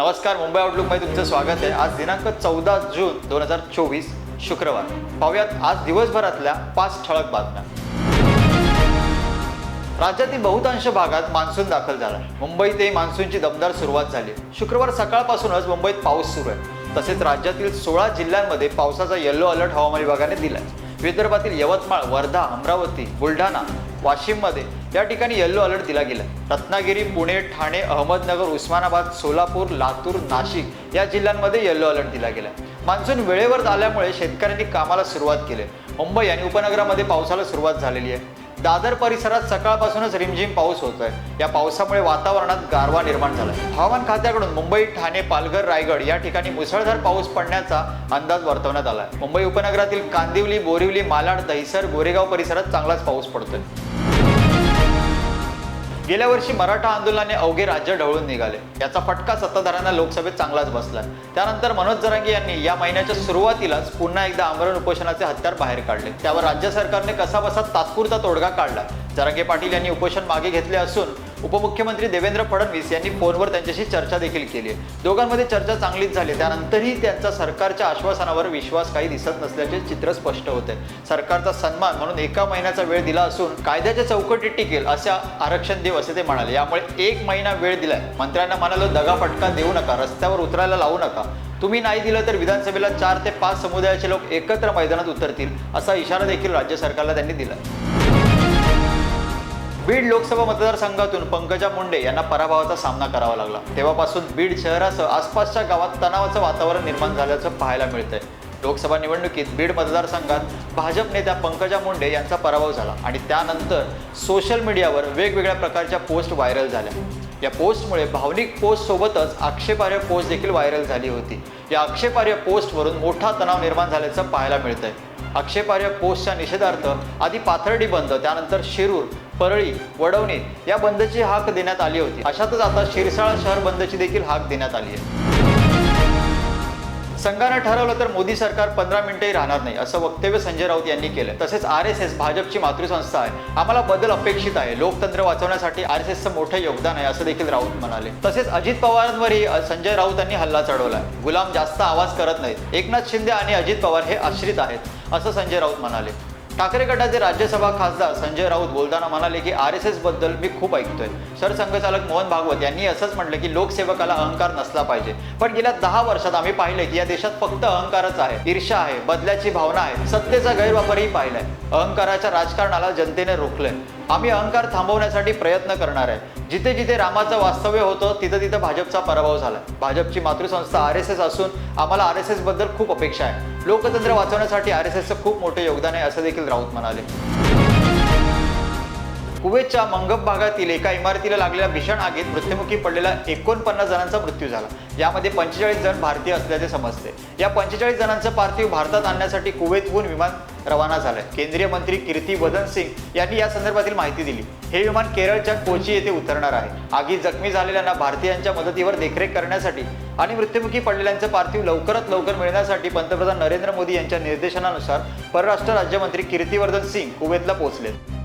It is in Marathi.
नमस्कार मुंबई आउटलुकमध्ये तुमचं स्वागत आहे. आज दिनांक चौदा जून दोन हजार चोवीस शुक्रवार. पाहूयात आज दिवसभरातल्या पाच ठळक बातम्या. राज्यातील बहुतांश भागात मान्सून दाखल झाला मुंबईतही मान्सूनची दमदार सुरुवात झाली. शुक्रवार सकाळपासूनच मुंबईत पाऊस सुरू आहे. तसेच राज्यातील सोळा जिल्ह्यांमध्ये पावसाचा येलो अलर्ट हवामान विभागाने दिलाय. विदर्भातील यवतमाळ वर्धा अमरावती बुलढाणा वाशिममध्ये. या ठिकाणी येल्लो अलर्ट दिला गेला. रत्नागिरी पुणे ठाणे अहमदनगर उस्मानाबाद सोलापूर लातूर नाशिक या जिल्ह्यांमध्ये येल्लो अलर्ट दिला गेला. मान्सून वेळेवर आल्यामुळे शेतकऱ्यांनी कामाला सुरुवात केली. मुंबई आणि उपनगरामध्ये पावसाला सुरुवात झालेली आहे. दादर परिसरात सकाळपासूनच रिमझिम पाऊस होत आहे या पावसामुळे वातावरणात गारवा निर्माण झाला हवामान खात्याकडून मुंबई ठाणे पालघर रायगड या ठिकाणी मुसळधार पाऊस पडण्याचा अंदाज वर्तवण्यात आला आहे मुंबई उपनगरातील कांदिवली बोरिवली मालाड दहिसर गोरेगाव परिसरात चांगलाच पाऊस पडतोय. गेल्या वर्षी मराठा आंदोलनाने अवघे राज्य ढवळून निघाले. याचा फटका सत्ताधाऱ्यांना लोकसभेत चांगलाच बसला. त्यानंतर मनोज जरांगे यांनी या महिन्याच्या सुरुवातीलाच पुन्हा एकदा आमरण उपोषणाचे हत्यार बाहेर काढले. त्यावर राज्य सरकारने कसा बसा तात्पुरता तोडगा काढला. जरांगे पाटील यांनी उपोषण मागे घेतले असून उपमुख्यमंत्री देवेंद्र फडणवीस यांनी फोनवर त्यांच्याशी चर्चा देखील केली. आहे दोघांमध्ये चर्चा चांगलीच झाली. त्यानंतरही त्यांचा सरकारच्या आश्वासनावर विश्वास काही दिसत नसल्याचे चित्र स्पष्ट होते. सरकारचा सन्मान म्हणून एका महिन्याचा वेळ दिला असून कायद्याच्या चौकटीत टिकेल अशा आरक्षण देऊ असे ते म्हणाले. यामुळे एक महिना वेळ दिलाय. मंत्र्यांना म्हणालो दगाफटका देऊ नका. रस्त्यावर उतरायला लावू नका. तुम्ही नाही दिलं तर विधानसभेला चार ते पाच समुदायाचे लोक एकत्र मैदानात उतरतील असा इशारा देखील राज्य सरकारला त्यांनी दिला बीड लोकसभा मतदारसंघातून पंकजा मुंडे यांना पराभवाचा सामना करावा लागला. तेव्हापासून बीड शहरासह आसपासच्या गावात तणावाचं वातावरण निर्माण झाल्याचं पाहायला मिळतंय. लोकसभा निवडणुकीत बीड मतदारसंघात भाजप नेत्या पंकजा मुंडे यांचा पराभव झाला आणि त्यानंतर सोशल मीडियावर वेगवेगळ्या प्रकारच्या पोस्ट व्हायरल झाल्या. या पोस्टमुळे भावनिक पोस्टसोबतच आक्षेपार्ह पोस्ट देखील व्हायरल झाली होती. या आक्षेपार्ह पोस्टवरून मोठा तणाव निर्माण झाल्याचं पाहायला मिळतंय. आक्षेपार्ह पोस्टच्या निषेधार्थ आधी पाथर्डी बंद त्यानंतर शिरूर परळी वडवणी या बंदची हाक देण्यात आली होती. अशातच आता शिरसाळा शहर बंदची देखील हाक देण्यात आली आहे. संघानं ठरवलं तर मोदी सरकार पंधरा मिनिटंही राहणार नाही असं वक्तव्य संजय राऊत यांनी केलं. तसेच आर एस एस भाजपची मातृसंस्था आहे. आम्हाला बदल अपेक्षित आहे. लोकतंत्र वाचवण्यासाठी आर एस एसचं मोठं योगदान आहे असं देखील राऊत म्हणाले. तसेच अजित पवारांवरही संजय संजय राऊतांनी हल्ला चढवला गुलाम जास्त आवाज करत नाहीत. एकनाथ शिंदे आणि अजित पवार हे आश्रित आहेत असं संजय राऊत म्हणाले. ठाकरे गटाचे राज्यसभा खासदार संजय राऊत बोलताना म्हणाले की आर एस एसबद्दल मी खूप ऐकतोय. सरसंघचालक मोहन भागवत यांनी असंच म्हटलं की लोकसेवकाला अहंकार नसला पाहिजे. पण गेल्या दहा वर्षात आम्ही पाहिले की या देशात फक्त अहंकारच आहे. ईर्ष्या आहे बदल्याची भावना आहे सत्तेचा गैरवापरही पाहिलाय. अहंकाराच्या राजकारणाला जनतेने रोखलंय. आम्ही अहंकार थांबवण्यासाठी प्रयत्न करणार आहे. जिथे जिथे रामाचं वास्तव्य होतं तिथं तिथं भाजपचा पराभव झाला. भाजपची मातृसंस्था आर एस एस असून आम्हाला आर एस एसबद्दल खूप अपेक्षा आहे. लोकतंत्र वाचवण्यासाठी आर एस एसचं खूप मोठं योगदान आहे असं देखील राऊत म्हणाले. कुवेतच्या मंगब भागातील एका इमारतीला लागलेल्या भीषण आगीत मृत्युमुखी पडलेला एकोणपन्नास जणांचा मृत्यू झाला. यामध्ये पंचेचाळीस जण भारतीय असल्याचे समजते. या पंचेचाळीस जणांचं पार्थिव भारतात आणण्यासाठी कुवेतहून विमान रवाना झालंय. केंद्रीय मंत्री कीर्ती वदन सिंग यांनी या संदर्भातील माहिती दिली. हे विमान केरळच्या कोची येथे उतरणार आहे. आगीत जखमी झालेल्यांना भारतीयांच्या मदतीवर देखरेख करण्यासाठी आणि मृत्युमुखी पडलेल्यांचं पार्थिव लवकरात लवकर मिळण्यासाठी पंतप्रधान नरेंद्र मोदी यांच्या निर्देशनानुसार परराष्ट्र राज्यमंत्री कीर्तीवर्धन सिंग कुवेतला पोहोचले